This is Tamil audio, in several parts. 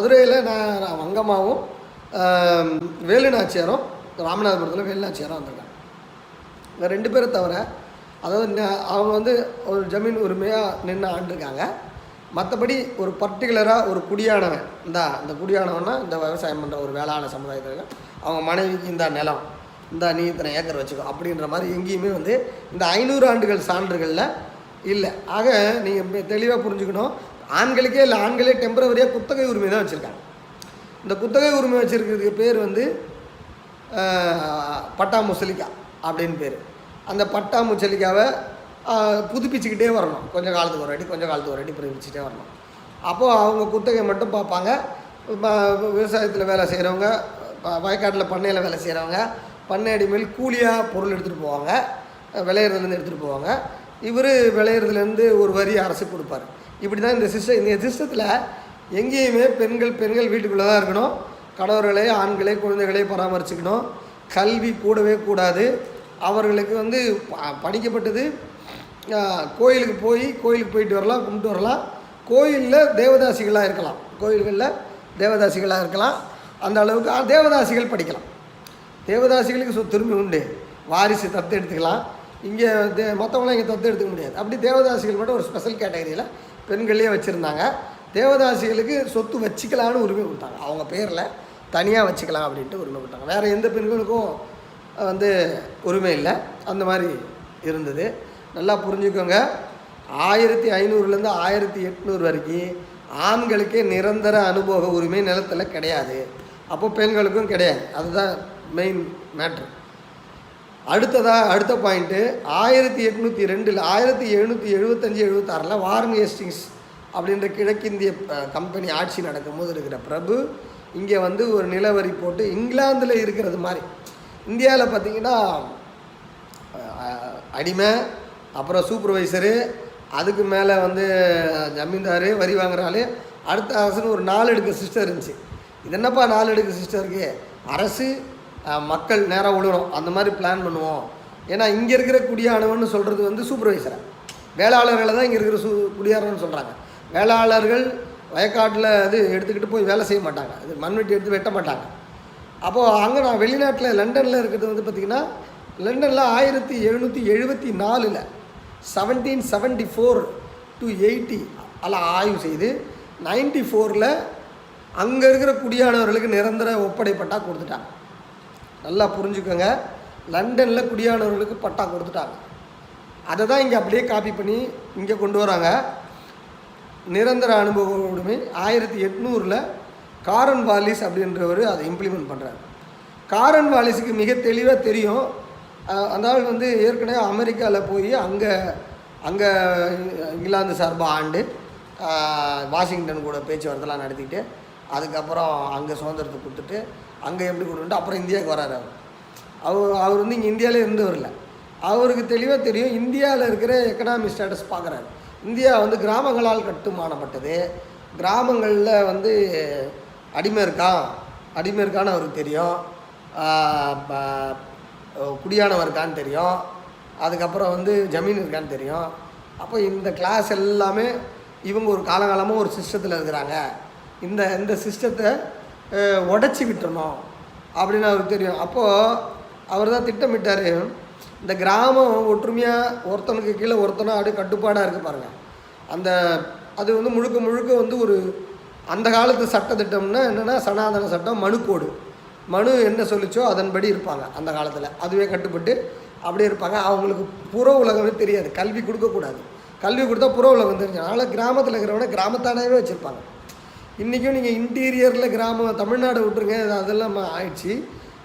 மதுரையில் நான் வங்கம்மாவும் வேலுநாச்சியாரும் ராமநாதபுரத்தில் வேலுநாச்சியாரும் வந்திருக்காங்க. இந்த ரெண்டு பேரை தவிர அதாவது அவங்க வந்து ஒரு ஜமீன் உரிமையாக நின்று ஆண்டிருக்காங்க. மற்றபடி ஒரு பர்டிகுலராக ஒரு குடியானவன் இந்தா இந்த குடியானவன்னா இந்த விவசாயம் பண்ணுற ஒரு வேளாண் சமுதாயத்தில் அவங்க மனைவிக்கு இந்த நிலம் இந்த நீ இத்தனை ஏக்கர் வச்சுக்கோ அப்படின்ற மாதிரி எங்கேயுமே வந்து இந்த ஐநூறு ஆண்டுகள் சான்றுகளில் இல்லை. ஆக நீங்கள் தெளிவாக புரிஞ்சுக்கணும் ஆண்களுக்கே இல்லை ஆண்களே டெம்பரவரியாக குத்தகை உரிமை தான் வச்சுருக்காங்க. இந்த குத்தகை உரிமை வச்சுருக்கிறதுக்கு பேர் வந்து பட்டா முசலிக்கா அப்படின்னு பேர். அந்த பட்டா முச்சலிக்காவை புதுப்பிச்சுக்கிட்டே வரணும். கொஞ்சம் காலத்துக்கு ஒரு அடி கொஞ்சம் காலத்துக்கு ஒரு அடி புதுப்பிச்சுட்டே வரணும். அப்போது அவங்க குத்தகை மட்டும் பார்ப்பாங்க. விவசாயத்தில் வேலை செய்கிறவங்க வயக்காட்டில் பண்ணையில் வேலை செய்கிறவங்க பண்ணை அடிமையில் கூலியாக பொருள் எடுத்துகிட்டு போவாங்க. விளையிறதுலேருந்து எடுத்துகிட்டு போவாங்க. இவர் விளையிறதுலேருந்து ஒரு வரி அரசு கொடுப்பாரு. இப்படி தான் இந்த சிஸ்டம் இந்த சிஸ்டத்தில் எங்கேயுமே பெண்கள் பெண்கள் வீட்டுக்குள்ளே தான் இருக்கணும். கணவர்களை ஆண்களே குழந்தைகளே பராமரிச்சுக்கணும். கல்வி கூடவே கூடாது. அவர்களுக்கு வந்து ப- படிக்கப்பட்டது கோயிலுக்கு போய் கோயிலுக்கு போயிட்டு வரலாம் கும்பிட்டு வரலாம். கோயிலில் தேவதாசிகளாக இருக்கலாம். கோயில்களில் தேவதாசிகளாக இருக்கலாம். அந்த அளவுக்கு தேவதாசிகள் படிக்கலாம். தேவதாசிகளுக்கு சொத்துரிமை உண்டு. வாரிசு தத்து எடுத்துக்கலாம். இங்கே மற்றவங்களாம் இங்கே தத்து எடுத்துக்க முடியாது. அப்படி தேவதாசிகள் மட்டும் ஒரு ஸ்பெஷல் கேட்டகரியில் பெண்கள்லேயே வச்சுருந்தாங்க. தேவதாசிகளுக்கு சொத்து வச்சுக்கலான்னு உரிமை கொடுத்தாங்க. அவங்க பேரில் தனியாக வச்சுக்கலாம் அப்படின்ட்டு உரிமை கொடுத்தாங்க. வேறு எந்த பெண்களுக்கும் வந்து உரிமை இல்லை. அந்த மாதிரி இருந்தது. நல்லா புரிஞ்சுக்கோங்க. ஆயிரத்தி ஐநூறுலேருந்து ஆயிரத்தி எட்நூறு வரைக்கும் ஆண்களுக்கே நிரந்தர அனுபவ உரிமை நிலத்தில் கிடையாது. அப்போ பெண்களுக்கும் கிடையாது. அதுதான் மெயின் மேட்ரு அடுத்ததாக அடுத்த பாயிண்ட்டு ஆயிரத்தி எட்நூற்றி ரெண்டில் ஆயிரத்தி எழுநூற்றி எழுபத்தஞ்சி எழுபத்தாறில் வாரன் ஹேஸ்டிங்ஸ் அப்படின்ற கிழக்கிந்திய கம்பெனி ஆட்சி நடக்கும்போது இருக்கிற பிரபு இங்கே வந்து ஒரு நிலவரி போட்டு இங்கிலாந்தில் இருக்கிறது மாதிரி. இந்தியாவில் பார்த்தீங்கன்னா அடிமை அப்புறம் சூப்பர்வைசரு அதுக்கு மேலே வந்து ஜமீன்தார் வரி வாங்குற அடுத்த அரசுன்னு ஒரு நாலு அடுக்கு சிஸ்டர் இருந்துச்சு. இது என்னப்பா நாலு அடுக்கு இருக்கு? அரசு மக்கள் நேராக விழுணும் அந்த மாதிரி பிளான் பண்ணுவோம். ஏன்னா இங்கே இருக்கிற குடியானவன் சொல்கிறது வந்து சூப்பர்வைசரை வேளாளர்களை தான் இங்கே இருக்கிற சூ குடியாரன்னு சொல்கிறாங்க வேளாளர்கள் வயக்காட்டில் அது எடுத்துக்கிட்டு போய் வேலை செய்ய மாட்டாங்க. அது மண்வெட்டி எடுத்து வெட்ட மாட்டாங்க. அப்போது அங்கே நான் வெளிநாட்டில் லண்டனில் இருக்கிறது வந்து பார்த்திங்கன்னா லண்டனில் ஆயிரத்தி எழுநூற்றி எழுபத்தி நாலில் seventeen seventy four to eighty எல்லாம் ஆய்வு செய்து நைன்டி ஃபோரில் அங்கே இருக்கிற குடியானவர்களுக்கு நிரந்தர ஒப்படைப்பட்டா கொடுத்துட்டாங்க. நல்லா புரிஞ்சுக்கோங்க. லண்டனில் குடியானவர்களுக்கு பட்டா கொடுத்துட்டாங்க. அதை தான் இங்கே அப்படியே காப்பி பண்ணி இங்கே கொண்டு வராங்க. நிரந்தர அனுபவ உடைமை ஆயிரத்தி எட்நூறில் காரன் வாலிஸ் அப்படின்றவர் அதை இம்ப்ளிமெண்ட் பண்ணுறாரு காரன் வாலிஸுக்கு மிக தெளிவாக தெரியும். அந்த ஆள் வந்து ஏற்கனவே அமெரிக்காவில் போய் அங்கே அங்கே இங்கிலாந்து சார்பாக ஆண்டு வாஷிங்டன் கூட பேச்சுவார்த்தைலாம் நடத்திட்டு அதுக்கப்புறம் அங்கே சுதந்திரத்தை கொடுத்துட்டு அங்கே எப்படி கொடுத்துட்டு அப்புறம் இந்தியாவுக்கு வராரு அவர். அவர் அவர் வந்து இங்கே இந்தியாவிலே இருந்து வரல. அவருக்கு தெளிவாக தெரியும் இந்தியாவில் இருக்கிற எக்கனாமிக் ஸ்டேட்டஸ் பார்க்குறாரு. இந்தியா வந்து கிராமங்களால் கட்டுமானப்பட்டது. கிராமங்களில் வந்து அடிமை இருக்கான் அடிமை இருக்கான்னு அவருக்கு தெரியும். ப- குடியானவன் இருக்கான்னு தெரியும். அதுக்கப்புறம் வந்து ஜமீன் இருக்கான்னு தெரியும். அப்போ இந்த கிளாஸ் எல்லாமே இவங்க ஒரு காலகாலமாக ஒரு சிஸ்டத்தில் இருக்கிறாங்க. இந்த இந்த சிஸ்டத்தை உடச்சி விட்டுறணும் அப்படின்னு அவருக்கு தெரியும். அப்போது அவர் தான் திட்டமிட்டார். இந்த கிராமம் ஒற்றுமையாக ஒருத்தனுக்கு கீழே ஒருத்தனும் அப்படியே கட்டுப்பாடாக இருக்குது பாருங்கள் அந்த அது வந்து முழுக்க முழுக்க வந்து ஒரு அந்த காலத்து சட்டத்திட்டம்னா என்னென்னா சனாதன சட்டம் மனுக்கோடு மனு என்ன சொல்லிச்சோ அதன்படி இருப்பாங்க அந்த காலத்தில். அதுவே கட்டுப்பட்டு அப்படியே இருப்பாங்க. அவங்களுக்கு புற உலகமே தெரியாது. கல்வி கொடுக்கக்கூடாது. கல்வி கொடுத்தா புற உலகம் தெரிஞ்சு. அதனால் கிராமத்தில் இருக்கிறவனை கிராமத்தானவே வச்சுருப்பாங்க. இன்றைக்கும் நீங்கள் இன்டீரியரில் கிராமம் தமிழ்நாடு விட்டுருங்க அதெல்லாம் ஆயிடுச்சு.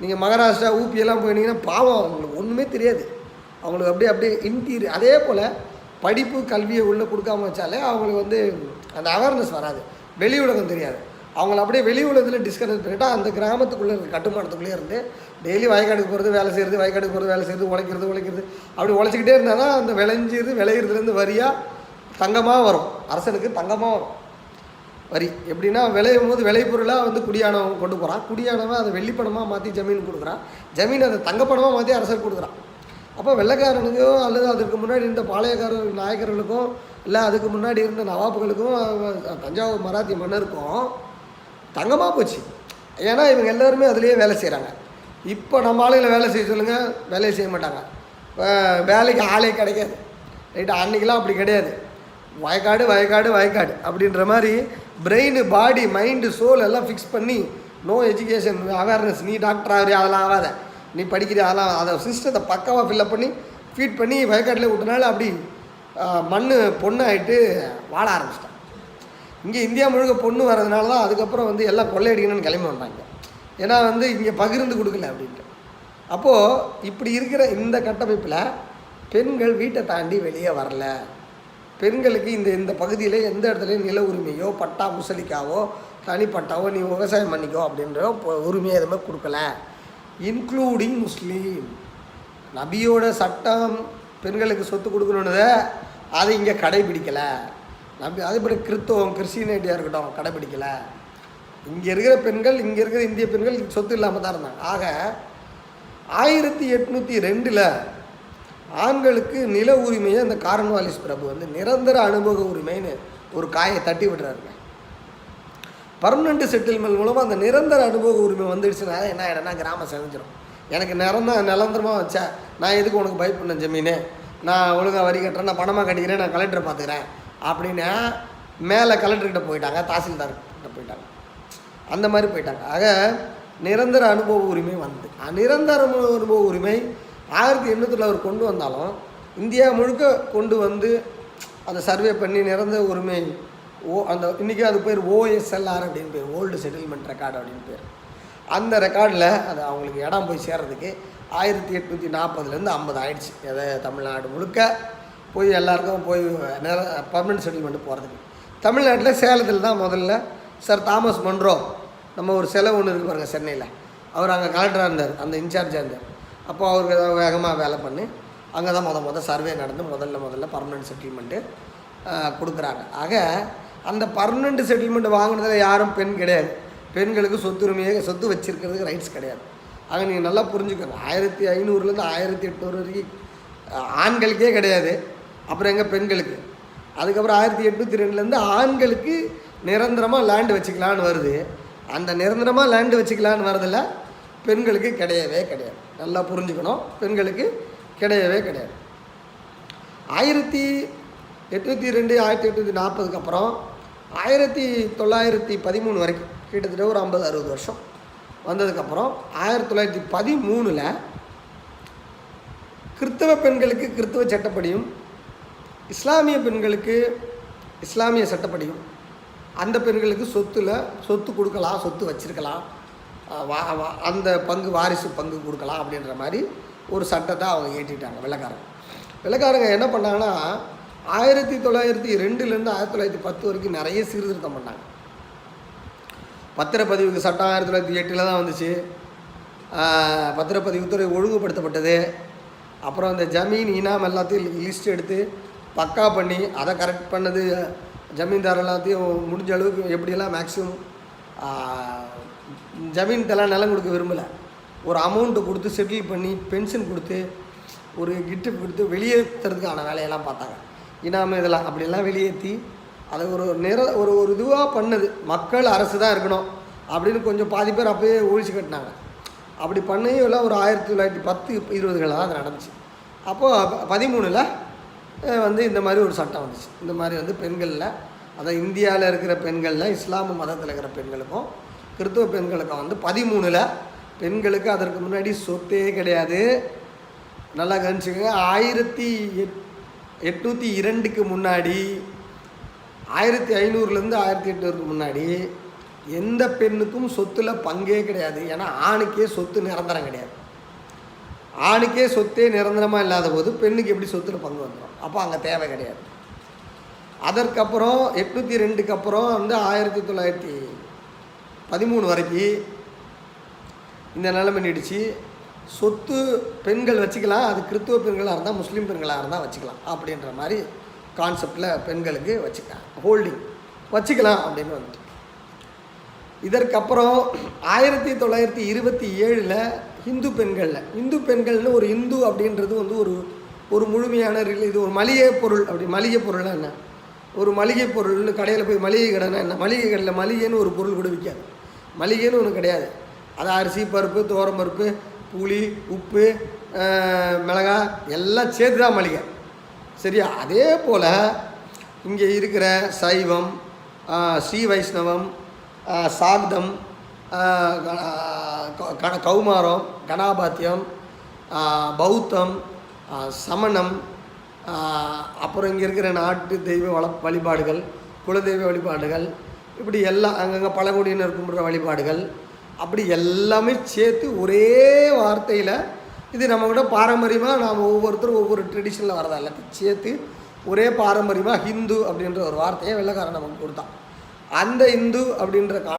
நீங்கள் மகாராஷ்டிரா ஊப்பியெல்லாம் போயிட்டீங்கன்னா பாவம் அவங்களுக்கு ஒன்றுமே தெரியாது. அவங்களுக்கு அப்படியே அப்படியே இன்டீரியர் அதே போல் படிப்பு கல்வியை உள்ளே கொடுக்காம வச்சாலே அவங்களுக்கு வந்து அந்த அவேர்னஸ் வராது. வெளி உலகம் தெரியாது. அவங்கள அப்படியே வெளி உலகத்தில் டிஸ்கனெக்ட் பண்ணிட்டா அந்த கிராமத்துக்குள்ளே இருக்க கட்டுமானத்துக்குள்ளே இருந்து டெய்லி வயக்காடுக்கு போகிறது வேலை செய்கிறது வயக்காடுக்கு போகிறது வேலை செய்கிறது உழைக்கிறது உழைக்கிறது. அப்படி உழைச்சிக்கிட்டே இருந்தால் தான் அந்த விளைஞ்சிருது விளையிறதுலேருந்து வரியாக தங்கமாக வரும். அரசனுக்கு தங்கமாக வரும். வரி. எப்படின்னா விளையும் போது விளைபொருளாக வந்து குடியானவன் கொண்டு போகிறான் குடியானவன் அதை வெள்ளிப்பணமாக மாற்றி ஜமீன் கொடுக்குறான். ஜமீன் அதை தங்கப்பணமாக மாற்றி அரசர் கொடுக்குறான். அப்போ வெள்ளைக்காரனுக்கோ அல்லது அதுக்கு முன்னாடி இருந்த பாளையக்கார நாயக்கர்களுக்கும் இல்லை அதுக்கு முன்னாடி இருந்த நவாப்புகளுக்கும் தஞ்சாவூர் மராத்தி மன்னருக்கும் தங்கமாக போச்சு. ஏன்னா இவங்க எல்லோருமே அதுலேயே வேலை செய்கிறாங்க இப்போ நம்ம ஆளுங்களை வேலை செய்ய சொல்லுங்கள் வேலையை செய்ய மாட்டாங்க. வேலைக்கு ஆளே கிடைக்காது. ரைட்டு அன்றைக்கெலாம் அப்படி கிடையாது. வயக்காடு வயக்காடு வயக்காடு அப்படின்ற மாதிரி பிரெயின் பாடி மைண்டு சோல் எல்லாம் ஃபிக்ஸ் பண்ணி நோ எஜுகேஷன் அவேர்னஸ் நீ டாக்டர் ஆகிறியா அதெல்லாம் ஆகாத. நீ படிக்கிறியா அதெல்லாம் அதை சிஸ்டத்தை பக்காவாக ஃபில்லப் பண்ணி ஃபீட் பண்ணி வயக்காட்டில் விட்டனால அப்படி மண் பொண்ணாயிட்டு வாழ ஆரம்பிச்சிட்டான். இங்கே இந்தியா முழுக்க பொண்ணு வர்றதுனால தான் அதுக்கப்புறம் வந்து எல்லாம் கொள்ளையடிக்கணும்னு கிளம்பி வந்தாங்க. ஏன்னா வந்து இங்கே பகிர்ந்து கொடுக்கல அப்படின்ட்டு. அப்போது இப்படி இருக்கிற இந்த கட்டமைப்பில் பெண்கள் வீட்டை தாண்டி வெளியே வரல. பெண்களுக்கு இந்த இந்த பகுதியில் எந்த இடத்துலையும் நில உரிமையோ பட்டா முசலிக்காவோ தனிப்பட்டாவோ நீ விவசாயம் பண்ணிக்கோ அப்படின்ற உரிமையை எதுவுமே கொடுக்கல. இன்க்ளூடிங் முஸ்லீம் நபியோட சட்டம் பெண்களுக்கு சொத்து கொடுக்கணுன்னத அதை இங்கே கடைபிடிக்கலை. நபி அதேபடி கிறிஸ்தவம் கிறிஸ்டியனிட்டியாக இருக்கட்டும் கடைபிடிக்கலை. இங்கே இருக்கிற பெண்கள் இங்கே இருக்கிற இந்திய பெண்கள் சொத்து இல்லாமல் தான் இருந்தாங்க. ஆக ஆயிரத்தி எட்நூற்றி ரெண்டில் ஆண்களுக்கு நில உரிமையை அந்த காரன்வாலிஸ் பிரபு வந்து நிரந்தர அனுபவ உரிமைன்னு ஒரு காயை தட்டி விடுறாருங்க. பர்மனெண்ட் செட்டில்மெண்ட் மூலமாக அந்த நிரந்தர அனுபவ உரிமை வந்துடுச்சுன்னா என்ன ஆகிடும்னா கிராமம் செஞ்சிடும் எனக்கு நிரந்தர நிரந்தரமாக வச்சா நான் எதுக்கு உனக்கு பயப்படணும் ஜமீனு? நான் ஒழுங்காக வரி கட்டுறேன் நான் பணமாக கட்டிக்கிறேன் நான் கலெக்டரை பார்த்துக்கிறேன் அப்படின்னு மேலே கலெக்டர்கிட்ட போயிட்டாங்க தாசில்தார் கிட்ட போயிட்டாங்க. அந்த மாதிரி போயிட்டாங்க. ஆக நிரந்தர அனுபவ உரிமை வந்தது நிரந்தர அனுபவ உரிமை ஆயிரத்தி எண்ணூற்றில் அவர் கொண்டு வந்தாலும் இந்தியா முழுக்க கொண்டு வந்து அதை சர்வே பண்ணி நிறந்த உரிமை ஓ அந்த இன்றைக்கி அது பேர் ஓஎஸ்எல்ஆர் அப்படின்னு பேர் ஓல்டு செட்டில்மெண்ட் ரெக்கார்டு அப்படின்னு பேர். அந்த ரெக்கார்டில் அது அவங்களுக்கு இடம் போய் சேர்றதுக்கு ஆயிரத்தி எட்நூற்றி நாற்பதுலேருந்து ஐம்பது ஆயிடுச்சு. எதை தமிழ்நாடு முழுக்க போய் எல்லாருக்கும் போய் நிற பர்மனெண்ட் செட்டில்மெண்ட் போகிறதுக்கு தமிழ்நாட்டில் சேலத்தில் தான் முதல்ல சார் தாமஸ் மன்றோ நம்ம ஒரு செலவு ஒன்று இருக்கு பாருங்கள் சென்னையில். அவர் அங்கே கலெக்டராக இருந்தார் அந்த இன்சார்ஜாக இருந்தார். அப்போ அவருக்கு ஏதாவது வேகமாக வேலை பண்ணி அங்கே தான் முத முத சர்வே நடந்து முதல்ல முதல்ல பர்மனெண்ட் செட்டில்மெண்ட்டு கொடுக்குறாங்க. ஆக அந்த பர்மனெண்ட் செட்டில்மெண்ட் வாங்கினதில் யாரும் பெண் கிடையாது. பெண்களுக்கு சொத்துரிமையை சொத்து வச்சிருக்கிறதுக்கு ரைட்ஸ் கிடையாது. ஆக நீங்கள் நல்லா புரிஞ்சுக்கணும் ஆயிரத்தி ஐநூறுலேருந்து ஆயிரத்தி எட்நூறு வரைக்கும் ஆண்களுக்கே கிடையாது. அப்புறம் எங்கே பெண்களுக்கு? அதுக்கப்புறம் ஆயிரத்தி எட்நூற்றி ரெண்டுலேருந்து ஆண்களுக்கு நிரந்தரமாக லேண்டு வச்சுக்கலான்னு வருது. அந்த நிரந்தரமாக லேண்டு வச்சுக்கலான்னு வரதில்லை பெண்களுக்கு கிடையவே கிடையாது. நல்லா புரிஞ்சுக்கணும். பெண்களுக்கு கிடையவே கிடையாது. ஆயிரத்தி எட்நூற்றி ரெண்டு ஆயிரத்தி எட்நூற்றி நாற்பதுக்கு அப்புறம் ஆயிரத்தி தொள்ளாயிரத்தி பதிமூணு வரைக்கும் கிட்டத்தட்ட ஒரு ஐம்பது அறுபது வருஷம் வந்ததுக்கப்புறம் ஆயிரத்தி தொள்ளாயிரத்தி பதிமூணில் கிறித்தவ பெண்களுக்கு கிறித்தவ சட்டப்படியும் இஸ்லாமிய பெண்களுக்கு இஸ்லாமிய சட்டப்படியும் அந்த பெண்களுக்கு சொத்தில் சொத்து கொடுக்கலாம் சொத்து வச்சிருக்கலாம். அந்த பங்கு வாரிசு பங்கு கொடுக்கலாம் அப்படின்ற மாதிரி ஒரு சட்டத்தை அவங்க ஏற்றிட்டாங்க வெள்ளக்காரங்க. வெள்ளக்காரங்க என்ன பண்ணாங்கன்னா ஆயிரத்தி தொள்ளாயிரத்தி ரெண்டுலேருந்து ஆயிரத்தி தொள்ளாயிரத்தி பத்து வரைக்கும் நிறைய சீர்திருத்தம் பண்ணாங்க. பத்திரப்பதிவுக்கு சட்டம் ஆயிரத்தி தொள்ளாயிரத்தி எட்டில் தான் வந்துச்சு. பத்திரப்பதிவுத்துறை ஒழுங்குபடுத்தப்பட்டது. அப்புறம் அந்த ஜமீன் இனாம் எல்லாத்தையும் லிஸ்ட் எடுத்து பக்கா பண்ணி அதை கரெக்ட் பண்ணது ஜமீன்தார் எல்லாத்தையும் முடிஞ்ச அளவுக்கு எப்படியெல்லாம் மேக்ஸிமம் ஜமீன்தெல்லாம் நிலம் கொடுக்க விரும்பலை. ஒரு அமௌண்ட்டு கொடுத்து செட்டில் பண்ணி பென்ஷன் கொடுத்து ஒரு கிஃப்ட் கொடுத்து வெளியேற்றுறதுக்கான வேலையெல்லாம் பார்த்தாங்க. இனாம இதெல்லாம் அப்படிலாம் வெளியேற்றி அதை ஒரு நிற ஒரு ஒரு இதுவாக பண்ணுது. மக்கள் அரசு தான் இருக்கணும் அப்படின்னு கொஞ்சம் பாதி பேர் அப்போயே ஒழிச்சு கட்டினாங்க. அப்படி பண்ணையும் எல்லாம் ஒரு ஆயிரத்தி தொள்ளாயிரத்தி பத்து இருபதுகளில் தான் அது நடந்துச்சு. அப்போது பதிமூணில் வந்து இந்த மாதிரி ஒரு சட்டம் வந்துச்சு. இந்த மாதிரி வந்து பெண்களில் அதான் இந்தியாவில் இருக்கிற பெண்களில் இஸ்லாம மதத்தில் இருக்கிற பெண்களுக்கும் கிறித்துவ பெண்களுக்கும் வந்து பதிமூணில் பெண்களுக்கு அதற்கு முன்னாடி சொத்தே கிடையாது. நல்லா கவனிச்சுக்கோங்க. ஆயிரத்தி எட் எட்நூற்றி இரண்டுக்கு முன்னாடி ஆயிரத்தி ஐநூறுலேருந்து ஆயிரத்தி எட்நூறுக்கு முன்னாடி எந்த பெண்ணுக்கும் சொத்தில் பங்கே கிடையாது. ஏன்னா ஆணுக்கே சொத்து நிரந்தரம் கிடையாது. ஆணுக்கே சொத்தே நிரந்தரமாக இல்லாத போது பெண்ணுக்கு எப்படி சொத்தில் பங்கு வந்துடும் அப்போ அங்கே தேவை கிடையாது. அதற்கப்புறம் எட்நூற்றி ரெண்டுக்கு அப்புறம் வந்து ஆயிரத்தி தொள்ளாயிரத்தி பதிமூணு வரைக்கும் இந்த நிலைமை நீடிச்சு. சொத்து பெண்கள் வச்சுக்கலாம் அது கிறித்துவ பெண்களாக இருந்தால் முஸ்லீம் பெண்களாக இருந்தால் வச்சுக்கலாம் அப்படின்ற மாதிரி கான்செப்டில் பெண்களுக்கு வச்சுக்கலாம் ஹோல்டிங் வச்சுக்கலாம் அப்படின்னு வந்துட்டு. இதற்கப்புறம் ஆயிரத்தி தொள்ளாயிரத்தி இருபத்தி ஏழில் இந்து பெண்களில் இந்து பெண்கள்னு ஒரு இந்து அப்படின்றது வந்து ஒரு ஒரு முழுமையான இது ஒரு மளிகை பொருள் அப்படி மளிகை பொருள்னா என்ன? ஒரு மளிகை பொருள்னு கடையில் போய் மளிகை கடைனா என்ன? மளிகை கடையில் மளிகைன்னு ஒரு பொருள் கூட விற்காது மளிகைன்னு ஒன்று கிடையாது. அது அரிசி பருப்பு துவரம் பருப்பு புளி உப்பு மிளகாய் எல்லாம் சேர்த்து தான் மளிகை. சரியா? அதே போல் இங்கே இருக்கிற சைவம் ஸ்ரீ வைஷ்ணவம் சாக்தம் க- கௌமாரம் கணாபாத்தியம் பௌத்தம் சமணம் அப்புறம் இங்கே இருக்கிற நாட்டு தெய்வ வள வழிபாடுகள் குலதெய்வ வழிபாடுகள் இப்படி எல்லாம் அங்கங்கே பழங்குடியினர் கும்பிட்ற வழிபாடுகள் அப்படி எல்லாமே சேர்த்து ஒரே வார்த்தையில் இது நம்ம கூட பாரம்பரியமாக நாம் ஒவ்வொருத்தரும் ஒவ்வொரு ட்ரெடிஷனில் வரதா எல்லாத்தையும் சேர்த்து ஒரே பாரம்பரியமாக ஹிந்து அப்படின்ற ஒரு வார்த்தையை வெள்ளைக்காரன் நமக்கு கொடுத்தான். அந்த இந்து அப்படின்ற